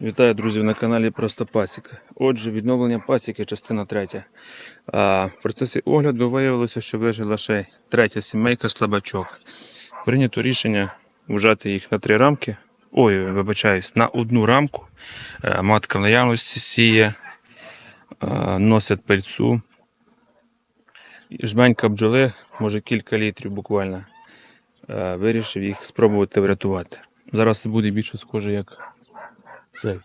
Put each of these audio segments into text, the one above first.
Вітаю, друзі, на каналі Просто Пасіка. Отже, відновлення пасіки, частина третя. А, в процесі огляду виявилося, що вижила ще третя сімейка слабачок. Прийнято рішення вжати їх на три рамки. Ой, вибачаюсь, на одну рамку. Е, Матка в наявності сіє, е, носять пильцу. І Жменька бджоли, може кілька літрів буквально. Е, Вирішив їх спробувати врятувати. Зараз буде більше схоже як цей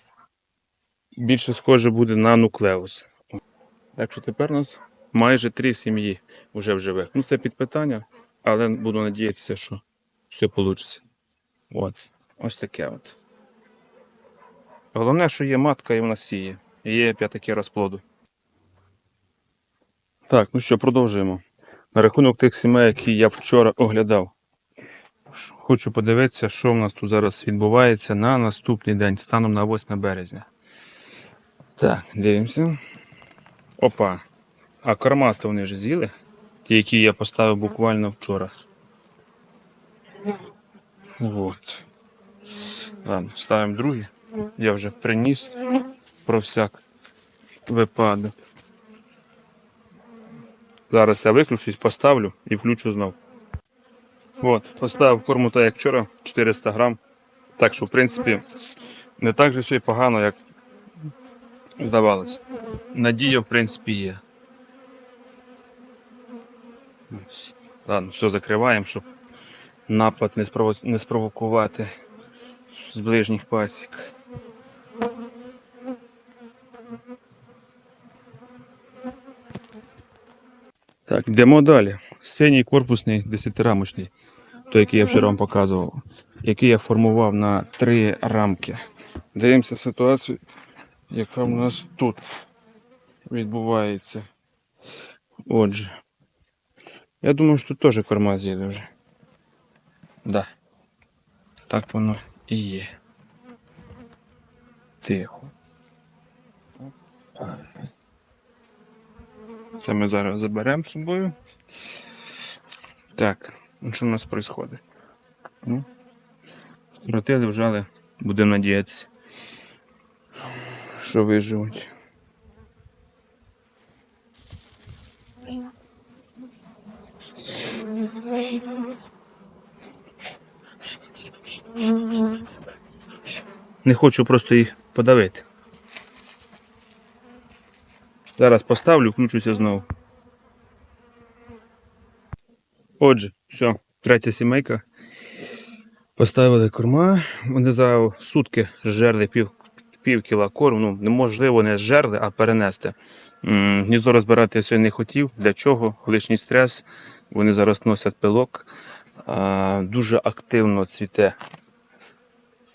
більше схоже буде на нуклеус. Так що тепер у нас майже три сім'ї вже в живих. Ну, це під питання, але буду надіятися, що все вийде. От. Ось таке от. Головне, що є матка і вона сіє. І є п'ятаки розплоду. Так, ну що, продовжуємо. На рахунок тих сімей, які я вчора оглядав. Хочу подивитися, що в нас тут зараз відбувається на наступний день, станом на 8 березня. Так, дивимося. Опа. А корма то вони вже з'їли. Ті, які я поставив буквально вчора. Вот. Ладно, ставимо другі. Я вже приніс про всяк випадок. Зараз я виключусь, поставлю і включу знов. От, поставив корму так, як вчора, 400 грам. Так що, в принципі, не так же все і погано, як здавалося. Надія, в принципі, є. Ладно, все закриваємо, щоб напад не, спрово... не спровокувати з ближніх пасік. Так, йдемо далі. Синій корпусний десятирамочний, той, який я вчора вам показував, який я формував на три рамки. Дивимося ситуацію, яка в нас тут відбувається. Отже. Я думаю, що тут теж корма з'їде вже. Да. Так воно і є. Тихо. Це ми зараз заберемо з собою. Так, що у нас відбувається? Ну, скоротили, вжали, будемо надіятися, що виживуть. Не хочу просто їх подавити. Зараз поставлю, включуся знову. Отже, все, третя сімейка. Поставили корма. Вони за сутки зжерли пів, пів кіла корму. Ну, неможливо не зжерли, а перенести. Гніздо розбирати я сьогодні не хотів. Для чого? Лишній стрес. Вони зараз носять пилок. А, дуже активно цвіте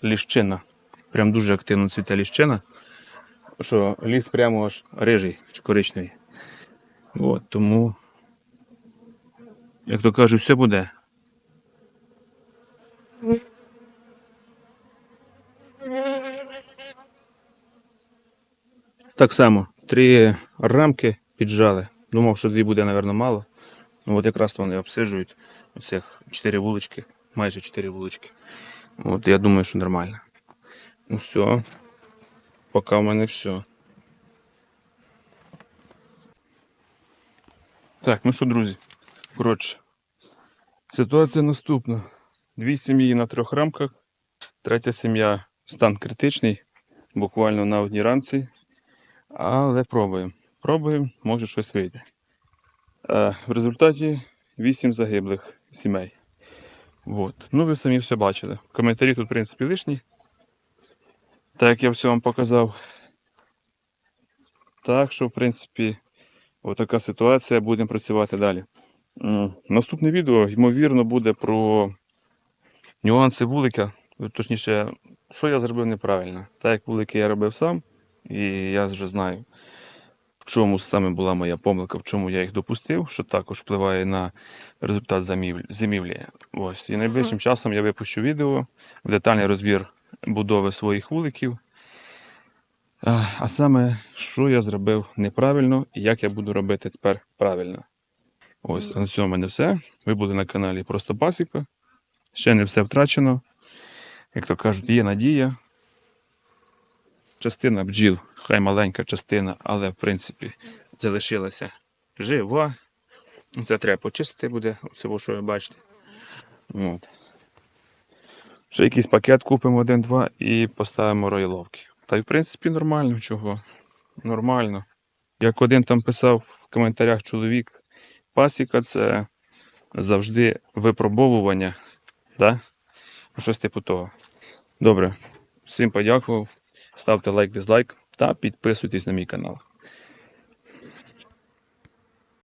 ліщина. Прям дуже активно цвіте ліщина. Що ліс прямо аж рижий чи коричневий. От, тому, як то кажуть, все буде. Так само, три рамки піджали. Думав, що дві буде, мабуть, мало. Ну от якраз вони обсиджують оцих чотири вулички, майже чотири вулички. От я думаю, що нормально. Ну все. Поки в мене все. Так, ну що, друзі, коротше, ситуація наступна. Дві сім'ї на трьох рамках, третя сім'я стан критичний, буквально на одній рамці. Але пробуємо. Пробуємо, може щось вийде. Е, в результаті 8 загиблих сімей. Вот. Ну, ви самі все бачили. Коментарі тут, в принципі, лишні. Так як я все вам показав. Так що, в принципі, отака ситуація. Будемо працювати далі. М, Наступне відео, ймовірно, буде про нюанси вулика. Точніше, що я зробив неправильно. Так як вулики я робив сам, і я вже знаю, в чому саме була моя помилка, в чому я їх допустив, що також впливає на результат зимівлі. Ось. І найближчим часом я випущу відео, детальний розбір будови своїх вуликів. А а саме, що я зробив неправильно і як я буду робити тепер правильно. Ось, а на цьому в мене все. Ви були на каналі Просто Пасіка. Ще не все втрачено. Як то кажуть, є надія. частина бджіл, хай маленька частина, але в принципі залишилася жива. Це треба почистити буде, це що ви бачите. От. Ще якийсь пакет купимо один-два і поставимо роїловки. Та й в принципі нормально чого. Нормально. Як один там писав в коментарях чоловік, пасіка це завжди випробовування. Да? Ну, Щось типу того. Добре. Всім подякував. Ставте лайк, дизлайк та підписуйтесь на мій канал.